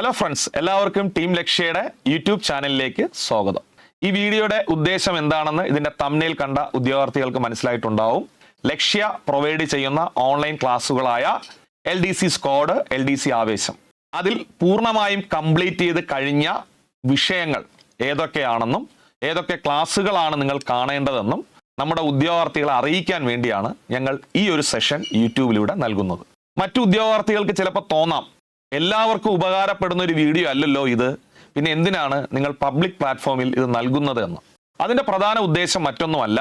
Hello friends എല്ലാവർക്കും team ലക്ഷ്യയുടെ YouTube ചാനലിലേക്ക് സ്വാഗതം. ഈ വീഡിയോയുടെ ഉദ്ദേശം എന്താണെന്ന് ഇതിന്റെ തമ്മിൽ കണ്ട ഉദ്യോഗാർത്ഥികൾക്ക് മനസ്സിലായിട്ടുണ്ടാവും. ലക്ഷ്യ പ്രൊവൈഡ് ചെയ്യുന്ന online ക്ലാസ്സുകളായ L D C squad L D C ആവേശം. അതിൽ പൂർണമായും കംപ്ലീറ്റ് ചെയ്ത് കഴിഞ്ഞ വിഷയങ്ങൾ ഏതൊക്കെയാണെന്നും ഏതൊക്കെ ക്ലാസ്സുകളാണ് നിങ്ങൾ കാണേണ്ടതെന്നും നമ്മുടെ ഉദ്യോഗാർത്ഥികളെ അറിയിക്കാൻ വേണ്ടിയാണ് ഞങ്ങൾ ഈ ഒരു സെഷൻ യൂട്യൂബിലൂടെ നൽകുന്നത്. മറ്റു ഉദ്യോഗാർത്ഥികൾക്ക് ചിലപ്പോൾ തോന്നാം എല്ലാവർക്കും ഉപകാരപ്പെടുന്ന ഒരു വീഡിയോ അല്ലല്ലോ ഇത്. പിന്നെ എന്തിനാണ് നിങ്ങൾ പബ്ലിക് പ്ലാറ്റ്ഫോമിൽ ഇത് നൽകുന്നത് എന്ന്? അതിന്റെ പ്രധാന ഉദ്ദേശം മറ്റൊന്നുമല്ല.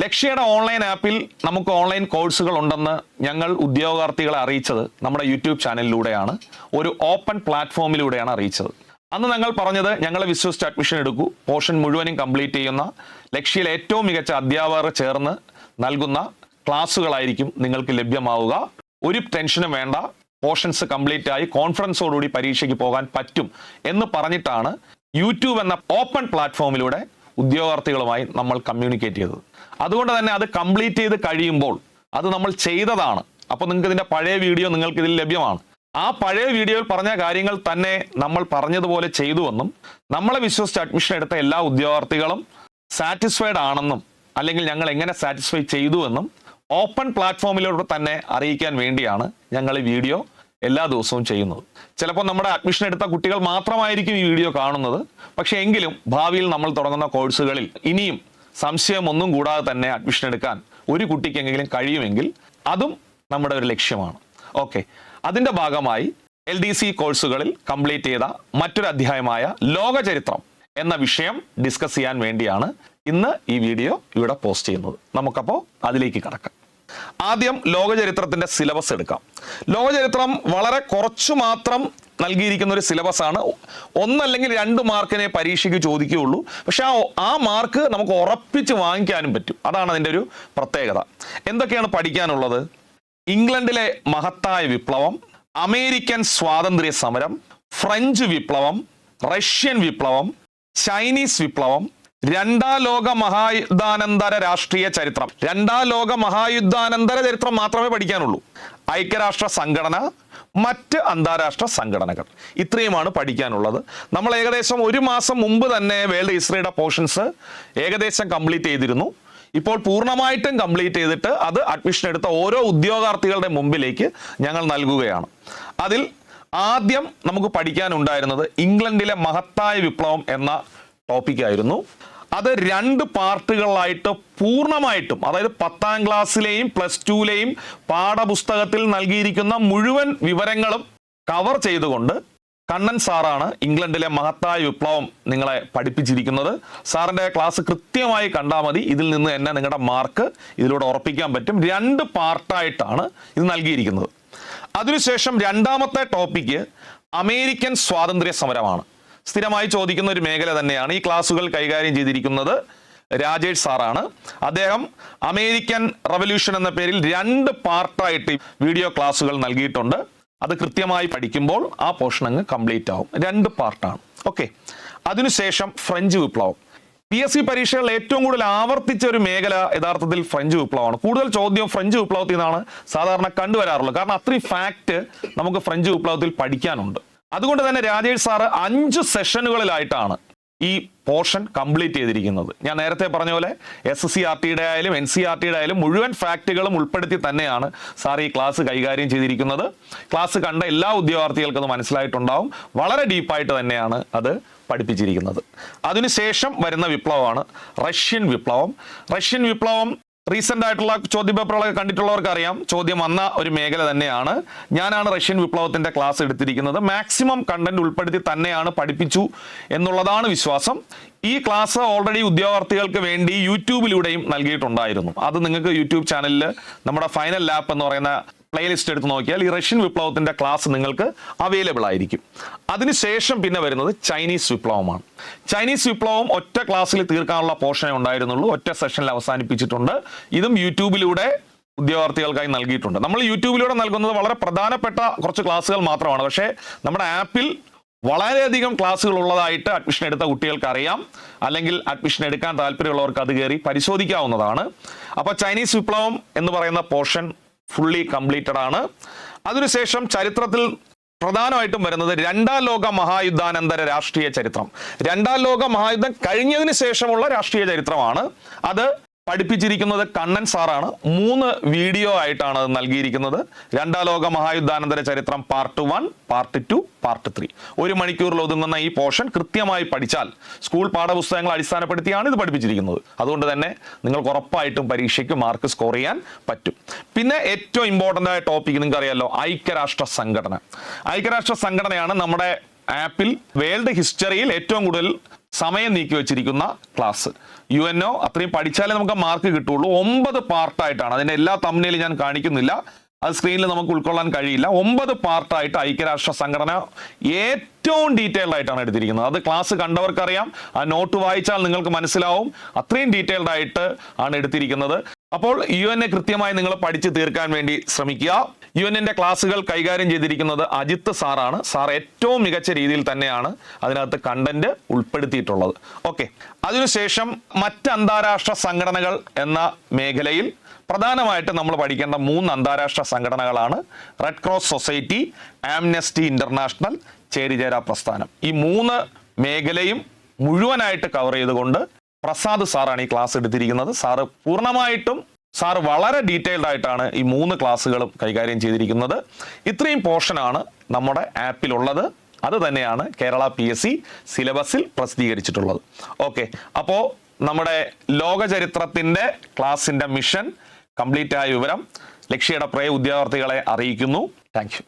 ലക്ഷ്യയുടെ ഓൺലൈൻ ആപ്പിൽ നമുക്ക് ഓൺലൈൻ കോഴ്സുകൾ ഉണ്ടെന്ന് ഞങ്ങൾ ഉദ്യോഗാർത്ഥികളെ അറിയിച്ചത് നമ്മുടെ യൂട്യൂബ് ചാനലിലൂടെയാണ്. ഒരു ഓപ്പൺ പ്ലാറ്റ്ഫോമിലൂടെയാണ് അറിയിച്ചത്. അന്ന് ഞങ്ങൾ പറഞ്ഞത് ഞങ്ങളെ വിശ്വസിച്ച് അഡ്മിഷൻ എടുക്കൂ. പോർഷൻ മുഴുവനും കംപ്ലീറ്റ് ചെയ്യുന്ന ലക്ഷ്യയിലെ ഏറ്റവും മികച്ച അധ്യാപകർ ചേർന്ന് നൽകുന്ന ക്ലാസ്സുകളായിരിക്കും നിങ്ങൾക്ക് ലഭ്യമാവുക. ഒരു ടെൻഷനും വേണ്ട. പോർഷൻസ് കംപ്ലീറ്റ് ആയി കോൺഫിഡൻസോടുകൂടി പരീക്ഷയ്ക്ക് പോകാൻ പറ്റും എന്ന് പറഞ്ഞിട്ടാണ് യൂട്യൂബ് എന്ന ഓപ്പൺ പ്ലാറ്റ്ഫോമിലൂടെ ഉദ്യോഗാർത്ഥികളുമായി നമ്മൾ കമ്മ്യൂണിക്കേറ്റ് ചെയ്തത്. അതുകൊണ്ട് തന്നെ അത് കംപ്ലീറ്റ് ചെയ്ത് കഴിയുമ്പോൾ അത് നമ്മൾ ചെയ്തതാണ്. അപ്പോൾ നിങ്ങൾക്ക് ഇതിന്റെ പഴയ വീഡിയോ നിങ്ങൾക്ക് ഇതിൽ ലഭ്യമാണ്. ആ പഴയ വീഡിയോയിൽ പറഞ്ഞ കാര്യങ്ങൾ തന്നെ നമ്മൾ പറഞ്ഞതുപോലെ ചെയ്തുവെന്നും നമ്മളെ വിശ്വസിച്ച് അഡ്മിഷൻ എടുത്ത എല്ലാ ഉദ്യോഗാർത്ഥികളും സാറ്റിസ്ഫൈഡ് ആണെന്നും അല്ലെങ്കിൽ ഞങ്ങൾ എങ്ങനെ സാറ്റിസ്ഫൈ ചെയ്തുവെന്നും ഓപ്പൺ പ്ലാറ്റ്ഫോമിലൂടെ തന്നെ അറിയിക്കാൻ വേണ്ടിയാണ് ഞങ്ങൾ ഈ വീഡിയോ എല്ലാ ദിവസവും ചെയ്യുന്നത്. ചിലപ്പോൾ നമ്മുടെ അഡ്മിഷൻ എടുത്ത കുട്ടികൾ മാത്രമായിരിക്കും ഈ വീഡിയോ കാണുന്നത്. പക്ഷേ എങ്കിലും ഭാവിയിൽ നമ്മൾ തുടങ്ങുന്ന കോഴ്സുകളിൽ ഇനിയും സംശയമൊന്നും കൂടാതെ തന്നെ അഡ്മിഷൻ എടുക്കാൻ ഒരു കുട്ടിക്കെങ്കിലും കഴിയുമെങ്കിൽ അതും നമ്മുടെ ഒരു ലക്ഷ്യമാണ്. ഓക്കെ അതിന്റെ ഭാഗമായി എൽ ഡി സി കോഴ്സുകളിൽ കംപ്ലീറ്റ് ചെയ്ത മറ്റൊരു അധ്യായമായ ലോകചരിത്രം എന്ന വിഷയം ഡിസ്കസ് ചെയ്യാൻ വേണ്ടിയാണ് ഇന്ന് ഈ വീഡിയോ ഇവിടെ പോസ്റ്റ് ചെയ്യുന്നത്. നമുക്കപ്പോൾ അതിലേക്ക് കടക്കാം. ആദ്യം ലോകചരിത്രത്തിന്റെ സിലബസ് എടുക്കാം. ലോകചരിത്രം വളരെ കുറച്ചു മാത്രം നൽകിയിരിക്കുന്ന ഒരു സിലബസ് ആണ് ഒന്നല്ലെങ്കിൽ രണ്ട് മാർക്കിനെ പരീക്ഷയ്ക്ക് ചോദിക്കുകയുള്ളൂ. പക്ഷെ ആ ആ മാർക്ക് നമുക്ക് ഉറപ്പിച്ച് വാങ്ങിക്കാനും പറ്റും. അതാണ് അതിന്റെ ഒരു പ്രത്യേകത. എന്തൊക്കെയാണ് പഠിക്കാനുള്ളത്? ഇംഗ്ലണ്ടിലെ മഹത്തായ വിപ്ലവം അമേരിക്കൻ സ്വാതന്ത്ര്യ സമരം ഫ്രഞ്ച് വിപ്ലവം റഷ്യൻ വിപ്ലവം ചൈനീസ് വിപ്ലവം രണ്ടാം ലോക മഹായുദ്ധാനന്തര രാഷ്ട്രീയ ചരിത്രം. രണ്ടാം ലോക മഹായുദ്ധാനന്തര ചരിത്രം മാത്രമേ പഠിക്കാനുള്ളൂ. ഐക്യരാഷ്ട്ര സംഘടന മറ്റ് അന്താരാഷ്ട്ര സംഘടനകൾ. ഇത്രയുമാണ് പഠിക്കാനുള്ളത്. നമ്മൾ ഏകദേശം ഒരു മാസം മുമ്പ് തന്നെ വേൾഡ് ഹിസ്റ്ററിയുടെ പോർഷൻസ് ഏകദേശം കംപ്ലീറ്റ് ചെയ്തിരുന്നു. ഇപ്പോൾ പൂർണമായിട്ടും കംപ്ലീറ്റ് ചെയ്തിട്ട് അത് അഡ്മിഷൻ എടുത്ത ഓരോ ഉദ്യോഗാർത്ഥികളുടെ മുമ്പിലേക്ക് ഞങ്ങൾ നൽകുകയാണ്. അതിൽ ആദ്യം നമുക്ക് പഠിക്കാനുണ്ടായിരുന്നത് ഇംഗ്ലണ്ടിലെ മഹത്തായ വിപ്ലവം എന്ന ടോപ്പിക്കായിരുന്നു. അത് രണ്ട് പാർട്ടുകളായിട്ട് പൂർണമായിട്ടും അതായത് പത്താം ക്ലാസ്സിലെയും പ്ലസ് ടുവിലെയും പാഠപുസ്തകത്തിൽ നൽകിയിരിക്കുന്ന മുഴുവൻ വിവരങ്ങളും കവർ ചെയ്തുകൊണ്ട് കണ്ണൻ സാറാണ് ഇംഗ്ലണ്ടിലെ മഹത്തായ വിപ്ലവം നിങ്ങളെ പഠിപ്പിച്ചിരിക്കുന്നത്. സാറിന്റെ ക്ലാസ് കൃത്യമായി കണ്ടാൽ മതി. ഇതിൽ നിന്ന് തന്നെ നിങ്ങളുടെ മാർക്ക് ഇതിലൂടെ ഉറപ്പിക്കാൻ പറ്റും. രണ്ട് പാർട്ടായിട്ടാണ് ഇത് നൽകിയിരിക്കുന്നത്. അതിനുശേഷം രണ്ടാമത്തെ ടോപ്പിക്ക് അമേരിക്കൻ സ്വാതന്ത്ര്യ സമരമാണ് സ്ഥിരമായി ചോദിക്കുന്ന ഒരു മേഖല തന്നെയാണ് ഈ ക്ലാസുകൾ കൈകാര്യം ചെയ്തിരിക്കുന്നത് രാജേഷ് സാറാണ്. അദ്ദേഹം അമേരിക്കൻ റവല്യൂഷൻ എന്ന പേരിൽ രണ്ട് പാർട്ടായിട്ട് വീഡിയോ ക്ലാസ്സുകൾ നൽകിയിട്ടുണ്ട്. അത് കൃത്യമായി പഠിക്കുമ്പോൾ ആ പോർഷൻ അങ്ങ് കംപ്ലീറ്റ് ആവും. രണ്ട് പാർട്ടാണ്. ഓക്കെ. അതിനുശേഷം ഫ്രഞ്ച് വിപ്ലവം. പി എസ് സി പരീക്ഷകളിൽ ഏറ്റവും കൂടുതൽ ആവർത്തിച്ച ഒരു മേഖല യഥാർത്ഥത്തിൽ ഫ്രഞ്ച് വിപ്ലവമാണ്. കൂടുതൽ ചോദ്യം ഫ്രഞ്ച് വിപ്ലവത്തിൽ നിന്നാണ് സാധാരണ കണ്ടുവരാറുള്ളത്. കാരണം അത്രയും ഫാക്റ്റ് നമുക്ക് ഫ്രഞ്ച് വിപ്ലവത്തിൽ പഠിക്കാനുണ്ട്. അതുകൊണ്ട് തന്നെ രാജേഷ് സാറ് അഞ്ച് സെഷനുകളിലായിട്ടാണ് ഈ പോർഷൻ കംപ്ലീറ്റ് ചെയ്തിരിക്കുന്നത്. ഞാൻ നേരത്തെ പറഞ്ഞ പോലെ എസ് സി ആർ ടിയുടെ ആയാലും എൻ സി ആർ ടിയുടെ ആയാലും മുഴുവൻ ഫാക്റ്റുകളും ഉൾപ്പെടുത്തി തന്നെയാണ് സാർ ഈ ക്ലാസ് കൈകാര്യം ചെയ്തിരിക്കുന്നത്. ക്ലാസ് കണ്ട എല്ലാ ഉദ്യോഗാർത്ഥികൾക്കും അത് മനസ്സിലായിട്ടുണ്ടാവും. വളരെ ഡീപ്പായിട്ട് തന്നെയാണ് അത് പഠിപ്പിച്ചിരിക്കുന്നത്. അതിനുശേഷം വരുന്ന വിപ്ലവമാണ് റഷ്യൻ വിപ്ലവം. റഷ്യൻ വിപ്ലവം റീസെന്റ് ആയിട്ടുള്ള ചോദ്യപേപ്പറുകളൊക്കെ കണ്ടിട്ടുള്ളവർക്ക് അറിയാം ചോദ്യം വന്ന ഒരു മേഖല തന്നെയാണ്. ഞാനാണ് റഷ്യൻ വിപ്ലവത്തിന്റെ ക്ലാസ് എടുത്തിരിക്കുന്നത്. മാക്സിമം കണ്ടന്റ് ഉൾപ്പെടുത്തി തന്നെയാണ് പഠിപ്പിച്ചു എന്നുള്ളതാണ് വിശ്വാസം. ഈ ക്ലാസ് ഓൾറെഡി ഉദ്യോഗാർത്ഥികൾക്ക് വേണ്ടി യൂട്യൂബിലൂടെയും നൽകിയിട്ടുണ്ടായിരുന്നു. അത് നിങ്ങൾക്ക് യൂട്യൂബ് ചാനലിൽ നമ്മുടെ ഫൈനൽ ലാപ്പ് എന്ന് പറയുന്ന പ്ലേലിസ്റ്റ് എടുത്ത് നോക്കിയാൽ ഈ റഷ്യൻ വിപ്ലവത്തിന്റെ ക്ലാസ് നിങ്ങൾക്ക് അവൈലബിൾ ആയിരിക്കും. അതിനുശേഷം പിന്നെ വരുന്നത് ചൈനീസ് വിപ്ലവമാണ്. ചൈനീസ് വിപ്ലവം ഒറ്റ ക്ലാസ്സിൽ തീർക്കാനുള്ള പോർഷനേ ഉണ്ടായിരുന്നുള്ളൂ. ഒറ്റ സെഷനിൽ അവസാനിപ്പിച്ചിട്ടുണ്ട്. ഇതും യൂട്യൂബിലൂടെ ഉദ്യോഗാർത്ഥികൾക്കായി നൽകിയിട്ടുണ്ട്. നമ്മൾ യൂട്യൂബിലൂടെ നൽകുന്നത് വളരെ പ്രധാനപ്പെട്ട കുറച്ച് ക്ലാസ്സുകൾ മാത്രമാണ്. പക്ഷേ നമ്മുടെ ആപ്പിൽ വളരെയധികം ക്ലാസ്സുകൾ ഉള്ളതായിട്ട് അഡ്മിഷൻ എടുത്ത കുട്ടികൾക്ക് അറിയാം. അല്ലെങ്കിൽ അഡ്മിഷൻ എടുക്കാൻ താല്പര്യമുള്ളവർക്ക് അത് കയറി പരിശോധിക്കാവുന്നതാണ്. അപ്പോൾ ചൈനീസ് വിപ്ലവം എന്ന് പറയുന്ന പോർഷൻ ഫുള്ളി കംപ്ലീറ്റഡ് ആണ്. അതിനുശേഷം ചരിത്രത്തിൽ പ്രധാനമായിട്ടും വരുന്നത് രണ്ടാം ലോക മഹായുദ്ധാനന്തര രാഷ്ട്രീയ ചരിത്രം. രണ്ടാം ലോക മഹായുദ്ധം കഴിഞ്ഞതിന് ശേഷമുള്ള രാഷ്ട്രീയ ചരിത്രമാണ്. അത് പഠിപ്പിച്ചിരിക്കുന്നത് കണ്ണൻ സാറാണ്. മൂന്ന് വീഡിയോ ആയിട്ടാണ് അത് നൽകിയിരിക്കുന്നത്. രണ്ടാം ലോക മഹായുദ്ധാനന്തര ചരിത്രം part one part two part three ഒരു മണിക്കൂറിൽ ഒതുങ്ങുന്ന ഈ പോർഷൻ കൃത്യമായി പഠിച്ചാൽ സ്കൂൾ പാഠപുസ്തകങ്ങൾ അടിസ്ഥാനപ്പെടുത്തിയാണ് ഇത് പഠിപ്പിച്ചിരിക്കുന്നത്. അതുകൊണ്ട് തന്നെ നിങ്ങൾക്ക് ഉറപ്പായിട്ടും പരീക്ഷയ്ക്ക് മാർക്ക് സ്കോർ ചെയ്യാൻ പറ്റും. പിന്നെ ഏറ്റവും ഇമ്പോർട്ടന്റ് ആയ ടോപ്പിക് നിങ്ങൾക്ക് അറിയാലോ ഐക്യരാഷ്ട്ര സംഘടന. ഐക്യരാഷ്ട്ര സംഘടനയാണ് നമ്മുടെ ആപ്പിൽ വേൾഡ് ഹിസ്റ്ററിയിൽ ഏറ്റവും കൂടുതൽ സമയം നീക്കി വെച്ചിരിക്കുന്ന ക്ലാസ് യു എൻ ഒ അത്രയും പഠിച്ചാലേ നമുക്ക് മാർക്ക് കിട്ടുള്ളൂ. ഒമ്പത് പാർട്ടായിട്ടാണ് അതിന്റെ എല്ലാ തമ്മിലും ഞാൻ കാണിക്കുന്നില്ല. അത് സ്ക്രീനിൽ നമുക്ക് ഉൾക്കൊള്ളാൻ കഴിയില്ല. ഒമ്പത് പാർട്ടായിട്ട് ഐക്യരാഷ്ട്ര സംഘടന ഏറ്റവും ഡീറ്റെയിൽഡ് ആയിട്ടാണ് എടുത്തിരിക്കുന്നത്. അത് ക്ലാസ് കണ്ടവർക്കറിയാം. ആ നോട്ട് വായിച്ചാൽ നിങ്ങൾക്ക് മനസ്സിലാവും. അത്രയും ഡീറ്റെയിൽഡ് ആയിട്ട് ആണ് എടുത്തിരിക്കുന്നത്. അപ്പോൾ യു എൻ കൃത്യമായി നിങ്ങൾ പഠിച്ചു തീർക്കാൻ വേണ്ടി ശ്രമിക്കുക. യു എൻ ക്ലാസ്സുകൾ കൈകാര്യം ചെയ്തിരിക്കുന്നത് അജിത്ത് സാറാണ്. സാർ ഏറ്റവും മികച്ച രീതിയിൽ തന്നെയാണ് അതിനകത്ത് കണ്ടന്റ് ഉൾപ്പെടുത്തിയിട്ടുള്ളത്. ഓക്കെ അതിനുശേഷം മറ്റ് അന്താരാഷ്ട്ര സംഘടനകൾ എന്ന മേഖലയിൽ പ്രധാനമായിട്ട് നമ്മൾ പഠിക്കേണ്ട മൂന്ന് അന്താരാഷ്ട്ര സംഘടനകളാണ് red cross society Amnesty International ചേരിചേരാ പ്രസ്ഥാനം. ഈ മൂന്ന് മേഖലയും മുഴുവനായിട്ട് കവർ ചെയ്തുകൊണ്ട് പ്രസാദ് സാറാണ് ഈ ക്ലാസ് എടുത്തിരിക്കുന്നത്. സാറ് പൂർണമായിട്ടും സാർ വളരെ ഡീറ്റെയിൽഡ് ആയിട്ടാണ് ഈ മൂന്ന് ക്ലാസ്സുകളും കൈകാര്യം ചെയ്തിരിക്കുന്നത്. ഇത്രയും പോർഷനാണ് നമ്മുടെ ആപ്പിലുള്ളത് അത് തന്നെയാണ് കേരള പി എസ് സി സിലബസിൽ പ്രസിദ്ധീകരിച്ചിട്ടുള്ളത്. ഓക്കെ അപ്പോൾ നമ്മുടെ ലോകചരിത്രത്തിന്റെ ക്ലാസിന്റെ മിഷൻ കംപ്ലീറ്റ് ആയ വിവരം ലക്ഷ്യയുടെ പ്രയ ഉദ്യോഗാർത്ഥികളെ അറിയിക്കുന്നു. താങ്ക്